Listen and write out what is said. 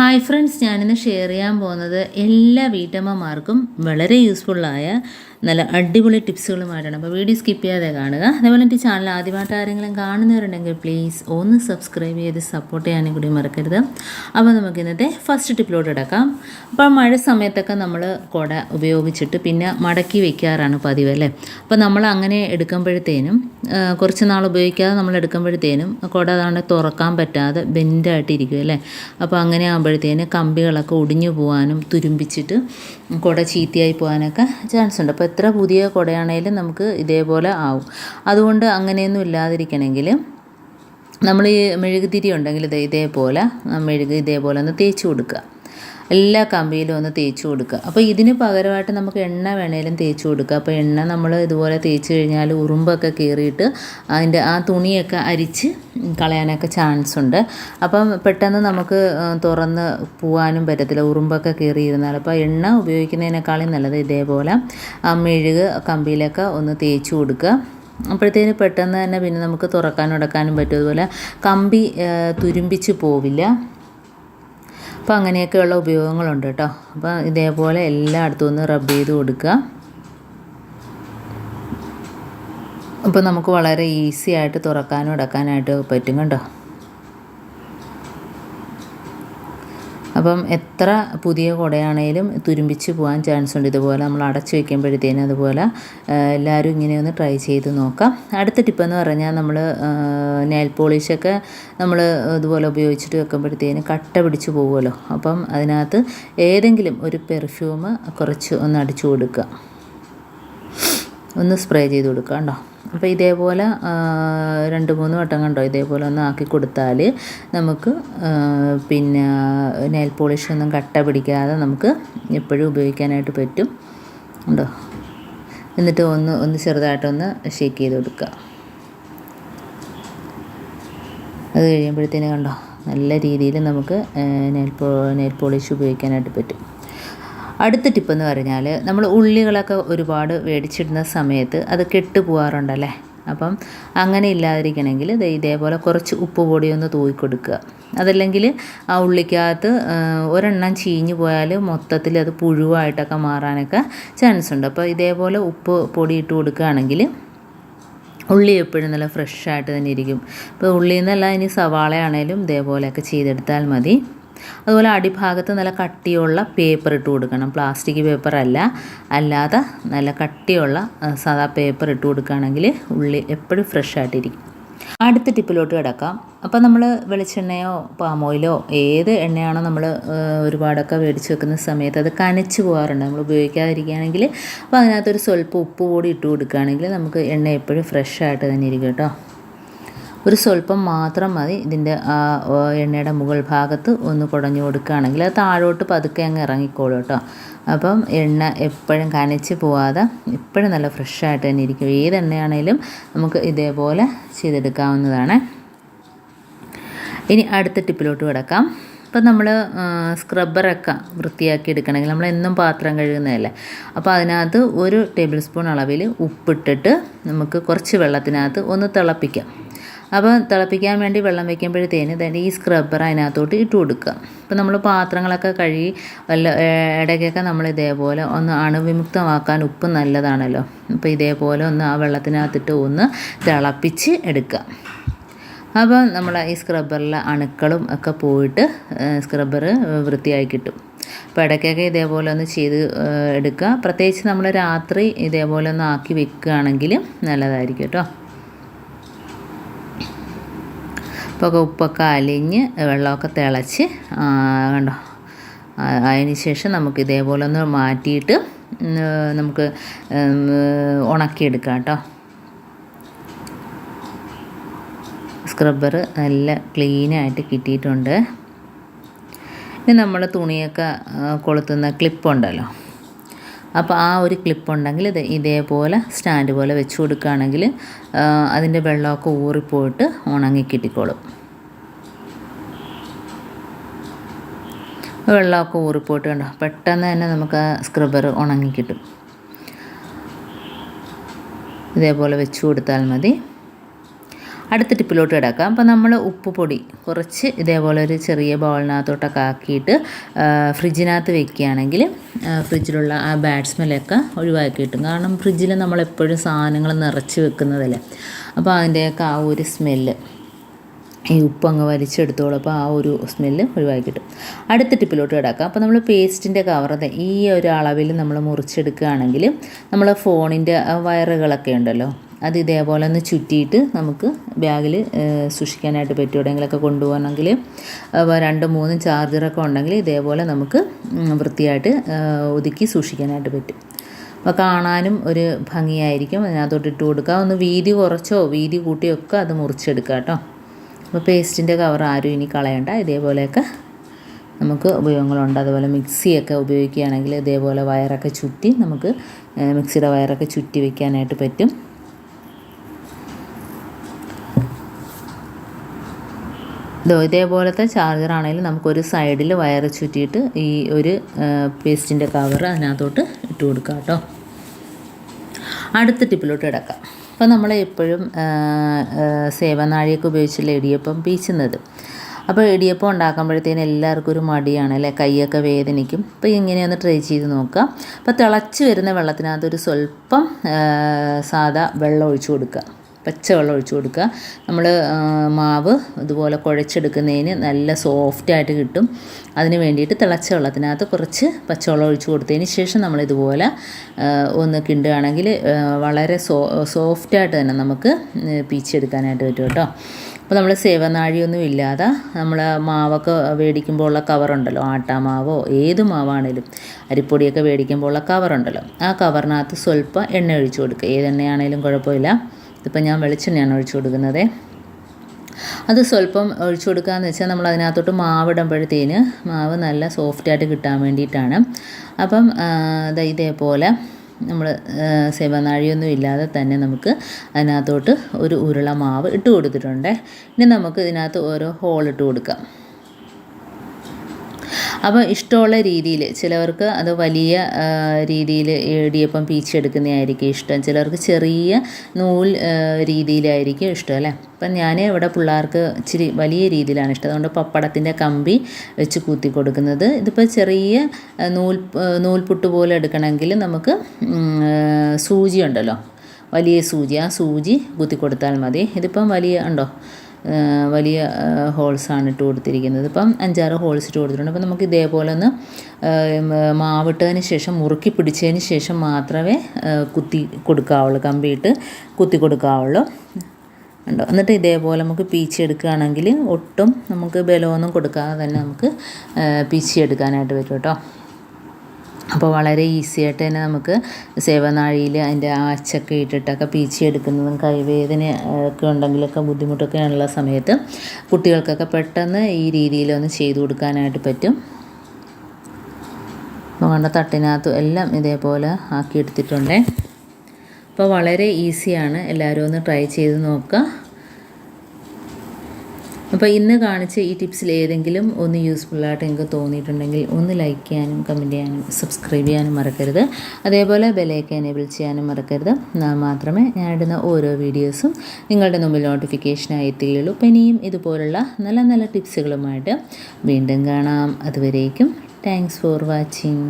Hi friends ഞാനിന്ന് share ചെയ്യാൻ പോകുന്നത് എല്ലാ വീട്ടമ്മമാർക്കും വളരെ യൂസ്ഫുള്ളായ നല്ല അടിപൊളി ടിപ്സുകളുമായിട്ടാണ് അപ്പോൾ വീഡിയോ സ്കിപ്പ് ചെയ്യാതെ കാണുക. അതേപോലെ എന്റെ ചാനൽ ആദ്യമായിട്ട് ആരെങ്കിലും കാണുന്നവരുണ്ടെങ്കിൽ പ്ലീസ് ഒന്ന് സബ്സ്ക്രൈബ് ചെയ്ത് സപ്പോർട്ട് ചെയ്യാനും കൂടി മറക്കരുത്. അപ്പോൾ നമുക്ക് ഇന്നത്തെ ഫസ്റ്റ് ടിപ്പിലോട്ട് കിടക്കാം. അപ്പോൾ മഴ സമയത്തൊക്കെ നമ്മൾ കുട ഉപയോഗിച്ചിട്ട് പിന്നെ മടക്കി വെക്കാറാണ് പതിവ് അല്ലേ? അപ്പോൾ നമ്മൾ അങ്ങനെ എടുക്കുമ്പോഴത്തേനും കുറച്ച് നാൾ ഉപയോഗിക്കാതെ നമ്മൾ എടുക്കുമ്പോഴത്തേനും കുട അതാണ്ട് തുറക്കാൻ പറ്റാതെ ബെൻഡായിട്ടിരിക്കും അല്ലേ? അപ്പോൾ അങ്ങനെ ആകുമ്പോഴത്തേന് കമ്പികളൊക്കെ ഒടിഞ്ഞു പോകാനും തുരുമ്പിച്ചിട്ട് കുട ചീത്തയായി പോകാനൊക്കെ ചാൻസ് ഉണ്ട്. അപ്പോൾ എത്ര പുതിയ കുടയാണേലും നമുക്ക് ഇതേപോലെ ആവും. അതുകൊണ്ട് അങ്ങനെയൊന്നും ഇല്ലാതിരിക്കണമെങ്കിൽ നമ്മൾ ഈ മെഴുകുതിരി ഉണ്ടെങ്കിൽ ഇത് ഇതേപോലെ മെഴുക് ഇതേപോലെ ഒന്ന് തേച്ച് കൊടുക്കുക. എല്ലാ കമ്പിയിലും ഒന്ന് തേച്ച് കൊടുക്കുക. അപ്പോൾ ഇതിന് പകരമായിട്ട് നമുക്ക് എണ്ണ വേണേലും തേച്ച് കൊടുക്കുക. അപ്പോൾ എണ്ണ നമ്മൾ ഇതുപോലെ തേച്ച് കഴിഞ്ഞാൽ ഉറുമ്പൊക്കെ കയറിയിട്ട് അതിന്റെ ആ തുണിയൊക്കെ അരിച്ച് കളയാനൊക്കെ ചാൻസ് ഉണ്ട്. അപ്പം പെട്ടെന്ന് നമുക്ക് തുറന്ന് പോകാനും പറ്റത്തില്ല. ഉറുമ്പൊക്കെ കയറിയിരുന്നാൽ അപ്പോൾ എണ്ണ ഉപയോഗിക്കുന്നതിനേക്കാളും നല്ലത് ഇതേപോലെ ആ മെഴുക് കമ്പിയിലൊക്കെ ഒന്ന് തേച്ച് കൊടുക്കുക. അപ്പോഴത്തേന് പെട്ടെന്ന് തന്നെ പിന്നെ നമുക്ക് തുറക്കാനും അടക്കാനും പറ്റും. അതുപോലെ കമ്പി തുരുമ്പിച്ച് പോവില്ല. അപ്പോൾ അങ്ങനെയൊക്കെയുള്ള ഉപയോഗങ്ങളുണ്ട് കേട്ടോ. അപ്പോൾ ഇതേപോലെ എല്ലായിടത്തും ഒന്ന് റബ്ബ് ചെയ്ത് കൊടുക്കുക. അപ്പോൾ നമുക്ക് വളരെ ഈസി ആയിട്ട് തുറക്കാനും അടക്കാനായിട്ട് പറ്റും കണ്ടോ? അപ്പം എത്ര പുതിയ കുടയാണേലും തുരുമ്പിച്ച് പോകാൻ ചാൻസ് ഉണ്ട് ഇതുപോലെ നമ്മൾ അടച്ചു വെക്കുമ്പോഴത്തേനും അതുപോലെ എല്ലാവരും ഇങ്ങനെ ഒന്ന് ട്രൈ ചെയ്ത് നോക്കാം. അടുത്ത ടിപ്പെന്ന് പറഞ്ഞാൽ നമ്മൾ നെയിൽ പോളിഷൊക്കെ നമ്മൾ ഇതുപോലെ ഉപയോഗിച്ചിട്ട് വെക്കുമ്പോഴത്തേനും കട്ട പിടിച്ച് പോകുമല്ലോ അപ്പം അതിനകത്ത് ഏതെങ്കിലും ഒരു പെർഫ്യൂം കുറച്ച് ഒന്ന് അടിച്ചു കൊടുക്കുക. ഒന്ന് സ്പ്രേ ചെയ്ത് കൊടുക്കുക കേട്ടോ. അപ്പോൾ ഇതേപോലെ രണ്ട് മൂന്ന് വട്ടം കണ്ടോ? ഇതേപോലെ ഒന്ന് ആക്കി കൊടുത്താൽ നമുക്ക് പിന്നെ നെയിൽ പോളിഷ് ഒന്നും കട്ട പിടിക്കാതെ നമുക്ക് എപ്പോഴും ഉപയോഗിക്കാനായിട്ട് പറ്റും. ഉണ്ടോ? എന്നിട്ട് ഒന്ന് ഒന്ന് ചെറുതായിട്ടൊന്ന് ഷേക്ക് ചെയ്ത് കൊടുക്കുക. അത് കഴിയുമ്പോഴത്തേന് കണ്ടോ? നല്ല രീതിയിൽ നമുക്ക് നെയിൽ പോ നെയിൽ പോളിഷ് ഉപയോഗിക്കാനായിട്ട് പറ്റും. അടുത്ത ടിപ്പ് എന്ന് പറഞ്ഞാൽ നമ്മൾ ഉള്ളികളൊക്കെ ഒരുപാട് മേടിച്ചിടുന്ന സമയത്ത് അത് കെട്ട് പോകാറുണ്ടല്ലേ അപ്പം അങ്ങനെ ഇല്ലാതിരിക്കണമെങ്കിൽ ഇതേപോലെ കുറച്ച് ഉപ്പ് പൊടി ഒന്ന് തൂക്കി കൊടുക്കുക. അതല്ലെങ്കിൽ ആ ഉള്ളിക്കകത്ത് ഒരെണ്ണം ചീഞ്ഞു പോയാൽ മൊത്തത്തിൽ അത് പുഴുവായിട്ടൊക്കെ മാറാനൊക്കെ ചാൻസ് ഉണ്ട്. അപ്പോൾ ഇതേപോലെ ഉപ്പ് പൊടി ഇട്ട് കൊടുക്കുകയാണെങ്കിൽ ഉള്ളി എപ്പോഴും നല്ല ഫ്രഷ് ആയിട്ട് തന്നെ ഇരിക്കും. ഇപ്പോൾ ഉള്ളിയിൽ നിന്നല്ല ഇനി സവാളയാണേലും ഇതേപോലെയൊക്കെ ചെയ്തെടുത്താൽ മതി. അതുപോലെ അടിഭാഗത്ത് നല്ല കട്ടിയുള്ള പേപ്പർ ഇട്ട് കൊടുക്കണം. പ്ലാസ്റ്റിക് പേപ്പർ അല്ല. അല്ലാതെ നല്ല കട്ടിയുള്ള സാധാ പേപ്പർ ഇട്ട് കൊടുക്കുകയാണെങ്കിൽ ഉള്ളി എപ്പോഴും ഫ്രഷ് ആയിട്ടിരിക്കും. അടുത്ത ടിപ്പിലോട്ട് കിടക്കാം. അപ്പോൾ നമ്മൾ വെളിച്ചെണ്ണയോ പാം ഓയിലോ ഏത് എണ്ണയാണോ നമ്മൾ ഒരുപാടൊക്കെ മേടിച്ച് വെക്കുന്ന സമയത്ത് അത് കനച്ച് പോകാറുണ്ട്. നമ്മൾ ഉപയോഗിക്കാതിരിക്കുകയാണെങ്കിൽ അപ്പോൾ അതിനകത്തൊരു സ്വല്പം ഉപ്പ് കൂടി ഇട്ട് കൊടുക്കുകയാണെങ്കിൽ നമുക്ക് എണ്ണ എപ്പോഴും ഫ്രഷ് ആയിട്ട് തന്നെ ഇരിക്കും കേട്ടോ. ഒരു സ്വല്പം മാത്രം മതി ഇതിന്റെ ആ എണ്ണയുടെ മുകൾ ഭാഗത്ത് ഒന്ന് കുടഞ്ഞു കൊടുക്കുകയാണെങ്കിൽ അത് താഴോട്ട് പതുക്കെ അങ്ങ് ഇറങ്ങിക്കോളും കേട്ടോ. അപ്പം എണ്ണ എപ്പോഴും കനച്ച് പോവാതെ എപ്പോഴും നല്ല ഫ്രഷായിട്ട് തന്നെ ഇരിക്കും. ഏത് എണ്ണയാണേലും നമുക്ക് ഇതേപോലെ ചെയ്തെടുക്കാവുന്നതാണ്. ഇനി അടുത്ത ടിപ്പിലോട്ട് കിടക്കാം. ഇപ്പം നമ്മൾ സ്ക്രബ്ബറൊക്കെ വൃത്തിയാക്കി എടുക്കണമെങ്കിൽ നമ്മൾ എന്നും പാത്രം കഴുകുന്നതല്ലേ. അപ്പോൾ അതിനകത്ത് ഒരു ടേബിൾ സ്പൂൺ അളവിൽ ഉപ്പിട്ടിട്ട് നമുക്ക് കുറച്ച് വെള്ളത്തിനകത്ത് ഒന്ന് തിളപ്പിക്കാം. അപ്പോൾ തിളപ്പിക്കാൻ വേണ്ടി വെള്ളം വയ്ക്കുമ്പോഴത്തേന് തന്നെ ഈ സ്ക്രബ്ബർ അതിനകത്തോട്ട് ഇട്ട് കൊടുക്കുക. അപ്പോൾ നമ്മൾ പാത്രങ്ങളൊക്കെ കഴുകി വല്ല ഇടയ്ക്കൊക്കെ നമ്മൾ ഇതേപോലെ ഒന്ന് അണുവിമുക്തമാക്കാൻ ഉപ്പ് നല്ലതാണല്ലോ. അപ്പോൾ ഇതേപോലെ ഒന്ന് ആ വെള്ളത്തിനകത്തിട്ട് ഒന്ന് തിളപ്പിച്ച് എടുക്കുക. അപ്പോൾ നമ്മൾ ഈ സ്ക്രബ്ബറിലെ അണുക്കളും ഒക്കെ പോയിട്ട് സ്ക്രബ്ബർ വൃത്തിയായി കിട്ടും. അപ്പോൾ ഇടയ്ക്കൊക്കെ ഇതേപോലെ ഒന്ന് ചെയ്ത് എടുക്കുക. പ്രത്യേകിച്ച് നമ്മൾ രാത്രി ഇതേപോലെ ഒന്ന് ആക്കി വെക്കുകയാണെങ്കിൽ നല്ലതായിരിക്കും കേട്ടോ. അപ്പോൾ ഉപ്പൊക്കെ അലിഞ്ഞ് വെള്ളമൊക്കെ തിളച്ച് കണ്ടോ? അതിന് ശേഷം നമുക്ക് ഇതേപോലെ ഒന്ന് മാറ്റിയിട്ട് നമുക്ക് ഉണക്കിയെടുക്കാം കേട്ടോ. സ്ക്രബ്ബർ നല്ല ക്ലീനായിട്ട് കിട്ടിയിട്ടുണ്ട്. ഇനി നമ്മൾ തുണിയൊക്കെ കൊളുത്തുന്ന ക്ലിപ്പുണ്ടല്ലോ? അപ്പോൾ ആ ഒരു ക്ലിപ്പ് ഉണ്ടെങ്കിൽ ഇത് ഇതേപോലെ സ്റ്റാൻഡ് പോലെ വെച്ച് കൊടുക്കുകയാണെങ്കിൽ അതിന്റെ വെള്ളമൊക്കെ ഊറിപ്പോയിട്ട് ഉണങ്ങി കിട്ടിക്കോളും. വെള്ളമൊക്കെ ഊറിപ്പോയിട്ട് കണ്ടോ? പെട്ടെന്ന് തന്നെ നമുക്ക് ആ സ്ക്രബർ ഉണങ്ങി കിട്ടും. ഇതേപോലെ വെച്ച് കൊടുത്താൽ മതി. അടുത്ത ടിപ്പിലോട്ട് കിടക്കാം. അപ്പോൾ നമ്മൾ ഉപ്പ് പൊടി കുറച്ച് ഇതേപോലെ ഒരു ചെറിയ ബൗളിനകത്തോട്ടൊക്കെ ആക്കിയിട്ട് ഫ്രിഡ്ജിനകത്ത് വെക്കുകയാണെങ്കിൽ ഫ്രിഡ്ജിലുള്ള ആ ബാഡ് സ്മെല്ലൊക്കെ ഒഴിവാക്കി കിട്ടും. കാരണം ഫ്രിഡ്ജിൽ നമ്മളെപ്പോഴും സാധനങ്ങൾ നിറച്ച് വെക്കുന്നതല്ലേ. അപ്പോൾ അതിന്റെയൊക്കെ ആ ഒരു സ്മെല്ല് ഈ ഉപ്പ് അങ്ങ് അപ്പോൾ ആ ഒരു സ്മെല്ല് ഒഴിവാക്കി കിട്ടും. അടുത്ത ടിപ്പിലോട്ട് കിടക്കാം. അപ്പോൾ നമ്മൾ പേസ്റ്റിന്റെ കവർ ഈ ഒരു അളവിൽ നമ്മൾ മുറിച്ചെടുക്കുകയാണെങ്കിൽ നമ്മൾ ഫോണിന്റെ വയറുകളൊക്കെ ഉണ്ടല്ലോ അത് ഇതേപോലെ ഒന്ന് ചുറ്റിയിട്ട് നമുക്ക് ബാഗിൽ സൂക്ഷിക്കാനായിട്ട് പറ്റും. എവിടെയെങ്കിലൊക്കെ കൊണ്ടുപോകണമെങ്കിൽ അപ്പോൾ രണ്ട് മൂന്നും ചാർജറൊക്കെ ഉണ്ടെങ്കിൽ ഇതേപോലെ നമുക്ക് വൃത്തിയായിട്ട് ഒതുക്കി സൂക്ഷിക്കാനായിട്ട് പറ്റും. അപ്പോൾ കാണാനും ഒരു ഭംഗിയായിരിക്കും. അതിനകത്തോട്ട് ഇട്ട് കൊടുക്കുക ഒന്ന് വീതി കുറച്ചോ വീതി കൂട്ടിയോ ഒക്കെ അത് മുറിച്ചെടുക്കുക കേട്ടോ. അപ്പോൾ പേസ്റ്റിന്റെ കവർ ആരും ഇനി കളയണ്ട. ഇതേപോലെയൊക്കെ നമുക്ക് ഉപയോഗങ്ങളുണ്ട്. അതുപോലെ മിക്സിയൊക്കെ ഉപയോഗിക്കുകയാണെങ്കിൽ ഇതേപോലെ വയറൊക്കെ ചുറ്റി നമുക്ക് മിക്സിയുടെ വയറൊക്കെ ചുറ്റി വയ്ക്കാനായിട്ട് പറ്റും. ഇതോ ഇതേപോലത്തെ ചാർജർ ആണെങ്കിലും നമുക്കൊരു സൈഡിൽ വയർ ചുറ്റിയിട്ട് ഈ ഒരു പേസ്റ്റിന്റെ കവർ അതിനകത്തോട്ട് ഇട്ട് കൊടുക്കാം കേട്ടോ. അടുത്ത ടിപ്പിലോട്ട് കിടക്കാം. അപ്പോൾ നമ്മൾ എപ്പോഴും സേവനാഴിയൊക്കെ ഉപയോഗിച്ചുള്ള ഇടിയപ്പം പീച്ചുന്നത്? അപ്പോൾ ഇടിയപ്പം ഉണ്ടാക്കുമ്പോഴത്തേന് എല്ലാവർക്കും ഒരു മടിയാണ് അല്ലേ? കൈയൊക്കെ വേദനിക്കും. അപ്പോൾ ഇങ്ങനെയൊന്ന് ട്രൈ ചെയ്ത് നോക്കുക അപ്പോൾ തിളച്ച് വരുന്ന വെള്ളത്തിനകത്ത് ഒരു സ്വല്പം സാധാ വെള്ളം ഒഴിച്ചു കൊടുക്കുക. പച്ചവെള്ളം ഒഴിച്ചു കൊടുക്കുക. നമ്മൾ മാവ് ഇതുപോലെ കുഴച്ചെടുക്കുന്നതിന് നല്ല സോഫ്റ്റായിട്ട് കിട്ടും. അതിന് വേണ്ടിയിട്ട് തിളച്ച വെള്ളത്തിനകത്ത് കുറച്ച് പച്ചവെള്ളം ഒഴിച്ചു കൊടുത്തതിന് ശേഷം നമ്മൾ ഇതുപോലെ ഒന്ന് കിണ്ടുകയാണെങ്കിൽ വളരെ സോ സോഫ്റ്റായിട്ട് തന്നെ നമുക്ക് പീച്ചെടുക്കാനായിട്ട് പറ്റും കേട്ടോ. അപ്പോൾ നമ്മൾ സേവനാഴിയൊന്നും ഇല്ലാതെ നമ്മൾ മാവൊക്കെ മേടിക്കുമ്പോൾ ഉള്ള കവറുണ്ടല്ലോ ആട്ടാമാവോ ഏത് മാവാണേലും അരിപ്പൊടിയൊക്കെ മേടിക്കുമ്പോൾ ഉള്ള കവറുണ്ടല്ലോ. ആ കവറിനകത്ത് സ്വല്പം എണ്ണ ഒഴിച്ചു കൊടുക്കുക. ഏത് എണ്ണയാണേലും കുഴപ്പമില്ല. ഇതിപ്പോൾ ഞാൻ വെളിച്ചെണ്ണയാണ് ഒഴിച്ചു കൊടുക്കുന്നത്. അത് സ്വല്പം ഒഴിച്ചു കൊടുക്കാന്ന് വെച്ചാൽ നമ്മൾ അതിനകത്തോട്ട് മാവ് ഇടുമ്പോഴത്തേന് മാവ് നല്ല സോഫ്റ്റായിട്ട് കിട്ടാൻ വേണ്ടിയിട്ടാണ്. അപ്പം ഇതേപോലെ നമ്മൾ സേവനാഴിയൊന്നും ഇല്ലാതെ തന്നെ നമുക്ക് അതിനകത്തോട്ട് ഒരു ഉരുള മാവ് ഇട്ട് കൊടുത്തിട്ടുണ്ട്. ഇനി നമുക്ക് ഇതിനകത്ത് ഓരോ ഹോൾ ഇട്ട് കൊടുക്കാം. അപ്പോൾ ഇഷ്ടമുള്ള രീതിയിൽ ചിലവർക്ക് അത് വലിയ രീതിയിൽ ഇടിയപ്പം പീച്ചെടുക്കുന്നതായിരിക്കും ഇഷ്ടം. ചിലർക്ക് ചെറിയ നൂൽ രീതിയിലായിരിക്കും ഇഷ്ടം അല്ലേ? അപ്പം ഞാൻ ഇവിടെ പിള്ളേർക്ക് ഇച്ചിരി വലിയ രീതിയിലാണ് ഇഷ്ടം. അതുകൊണ്ട് പപ്പടത്തിന്റെ കമ്പി വെച്ച് കൂത്തി കൊടുക്കുന്നത്. ഇതിപ്പോൾ ചെറിയ നൂൽ നൂൽപുട്ട് പോലെ എടുക്കണമെങ്കിൽ നമുക്ക് സൂചി ഉണ്ടല്ലോ വലിയ സൂചി. ആ സൂചി കുത്തി കൊടുത്താൽ മതി. ഇതിപ്പം വലിയ ഉണ്ടോ? വലിയ ഹോൾസാണ് ഇട്ട് കൊടുത്തിരിക്കുന്നത്. ഇപ്പം അഞ്ചാറ് ഹോൾസ് ഇട്ട് കൊടുത്തിട്ടുണ്ട്. അപ്പം നമുക്ക് ഇതേപോലെ ഒന്ന് മാവിട്ടതിന് ശേഷം മുറുക്കി പിടിച്ചതിന് ശേഷം മാത്രമേ കുത്തി കൊടുക്കാവുള്ളൂ. കമ്പിയിട്ട് കുത്തി കൊടുക്കാവുള്ളൂ. ഉണ്ടോ എന്നിട്ട് ഇതേപോലെ നമുക്ക് പീച്ചെടുക്കുകയാണെങ്കിൽ ഒട്ടും നമുക്ക് ബലമൊന്നും കൊടുക്കാതെ തന്നെ നമുക്ക് പീച്ചെടുക്കാനായിട്ട് പറ്റും കേട്ടോ. അപ്പോൾ വളരെ ഈസി ആയിട്ട് തന്നെ നമുക്ക് സേവനാഴിയിൽ അതിന്റെ ആ അച്ചൊക്കെ ഇട്ടിട്ടൊക്കെ പീച്ചി എടുക്കുന്നതും കൈവേദന ഒക്കെ ഉണ്ടെങ്കിലൊക്കെ ബുദ്ധിമുട്ടൊക്കെ ഉള്ള സമയത്ത് കുട്ടികൾക്കൊക്കെ പെട്ടെന്ന് ഈ രീതിയിലൊന്ന് ചെയ്തു കൊടുക്കാനായിട്ട് പറ്റും. കണ്ട തട്ടിനകത്തും എല്ലാം ഇതേപോലെ ആക്കിയെടുത്തിട്ടുണ്ടേ അപ്പോൾ വളരെ ഈസിയാണ് എല്ലാവരും ഒന്ന് ട്രൈ ചെയ്ത് നോക്കുക. അപ്പോൾ ഇന്ന് കാണിച്ച ഈ ടിപ്സിൽ ഏതെങ്കിലും ഒന്ന് യൂസ്ഫുള്ളായിട്ട് നിങ്ങൾക്ക് തോന്നിയിട്ടുണ്ടെങ്കിൽ ഒന്ന് ലൈക്ക് ചെയ്യാനും കമന്റ് ചെയ്യാനും സബ്സ്ക്രൈബ് ചെയ്യാനും മറക്കരുത്. അതേപോലെ ബെലൈക്ക് എനേബിൾ ചെയ്യാനും മറക്കരുത്. മാത്രമേ ഞാൻ ഇടുന്ന ഓരോ വീഡിയോസും നിങ്ങളുടെ മുമ്പിൽ നോട്ടിഫിക്കേഷനായി എത്തുകയുള്ളൂ അപ്പോൾ ഇനിയും ഇതുപോലുള്ള നല്ല നല്ല ടിപ്സുകളുമായിട്ട് വീണ്ടും കാണാം. അതുവരേക്കും താങ്ക്സ് ഫോർ വാച്ചിങ്